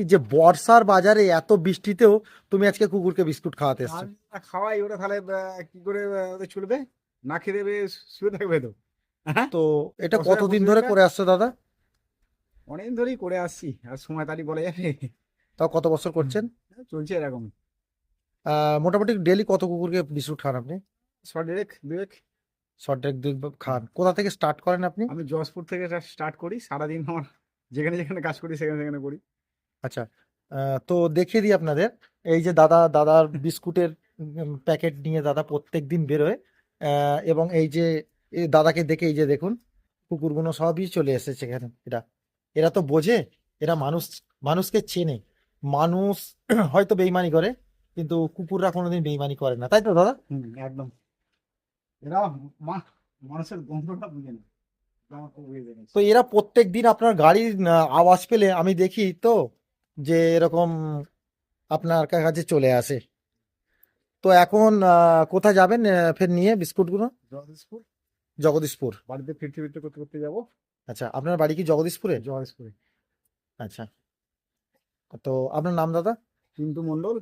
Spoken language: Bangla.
যে বর্ষার বাজারে এত বৃষ্টিতেও তুমি আজকে কুকুরকে বিস্কুট খাওয়াতে এসছো। খাওয়াই ওরা তাহলে কি করে ওদের চলবে না খেয়ে দেবে শুয়ে থাকবে তো। হ্যাঁ? তো এটা কতদিন ধরে করে আসছো দাদা? অনেকদিন ধরেই করে আসছি আর সময় তালি বলা যাবে। তাও কত বছর করছেন? চলছে এরকম। মোটামুটি ডেলি কত কুকুরকে বিস্কুট খান আপনি? শর্ট ডেক দুয়েক। শর্ট ডেক দুই খান। কোথা থেকে স্টার্ট করেন আপনি? আমি যশপুর থেকে স্টার্ট করি সারাদিন আমার যেখানে যেখানে কাজ করি সেখানে সেখানে করি। আচ্ছা তো দেখিয়ে দিই আপনাদের। এই যে দাদা দাদার বিস্কুটের প্যাকেট নিয়ে দাদা প্রত্যেক দিন বেরোয় এবং এই যে এই দাদাকে দেখে এই যে দেখুন কুকুরগুলো সবই চলে এসেছে এখানে। এরা এরা তো বোঝে এরা মানুষ মানুষকে চেনে। মানুষ হয়তো বেইমানি করে কিন্তু কুকুররা কোনোদিন বেইমানি করে না। তাই তো দাদা? একদম। এরা মানুষের গন্ধটা বুঝে না। এটা। তো এরা প্রত্যেক দিন আপনার গাড়ির আওয়াজ পেলে আমি দেখি তো যে এরকম আপনার কাছে চলে আসে। তো এখন কোথায় যাবেন ফের নিয়ে বিস্কুটগুলো? জগদীশপুর। জগদীশপুর। বাড়িতে ফিরতে ফিরতে করতে করতে যাব। আচ্ছা আপনার বাড়ি কি জগদীশপুরে? জগদীশপুরে। আচ্ছা। তো আপনার নাম দাদা? কিন্তু মন্ডল